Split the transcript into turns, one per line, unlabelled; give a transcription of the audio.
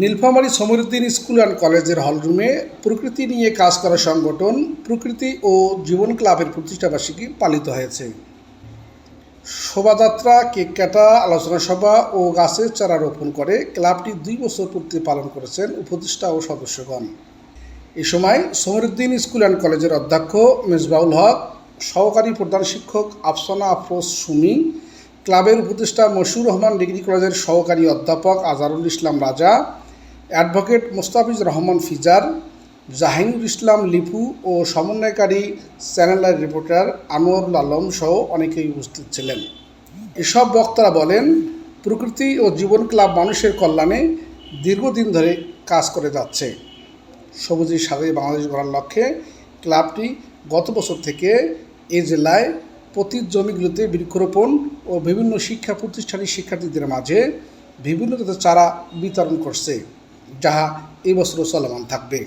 Nilphamari সমরুদ্দিন school and কলেজের হলরুমে প্রকৃতি নিয়ে কাজ করা সংগঠন প্রকৃতি ও জীবন ক্লাবের প্রতিষ্ঠাবার্ষিকী পালিত হয়েছে শোভাযাত্রা কেক কাটা আলোচনা সভা ও গাছের চারা রোপণ করে ক্লাবটি দুই বছর পূর্তি পালন করেছেন উপদেষ্টা ও সদস্যগণ এ সময় সমরুদ্দিন স্কুল অ্যান্ড কলেজের অধ্যক্ষ মেজবাউল হক সহকারী প্রধান শিক্ষক আফসানা আফরোজ সুমি ক্লাবের উপদেষ্টা মশুর রহমান ডিগ্রি কলেজের সহকারী অধ্যাপক আজারুল ইসলাম রাজা অ্যাডভোকেট মোস্তাফিজ রহমান ফিজার জাহিনুল ইসলাম লিপু ও সমন্বয়কারী চ্যানেলের রিপোর্টার আনোয়ারুল আলম সহ অনেকেই উপস্থিত ছিলেন এসব বক্তারা বলেন প্রকৃতি ও জীবন ক্লাব মানুষের কল্যাণে দীর্ঘদিন ধরে কাজ করে যাচ্ছে সবুজের সাথে বাংলাদেশ গড়ার লক্ষ্যে ক্লাবটি গত বছর থেকে এ জেলায় প্রতি জমিগুলোতে বৃক্ষরোপণ ও বিভিন্ন শিক্ষা প্রতিষ্ঠানের শিক্ষার্থীদের মাঝে বিভিন্ন চারা বিতরণ করছে যাহা এবছরও চলমান থাকবে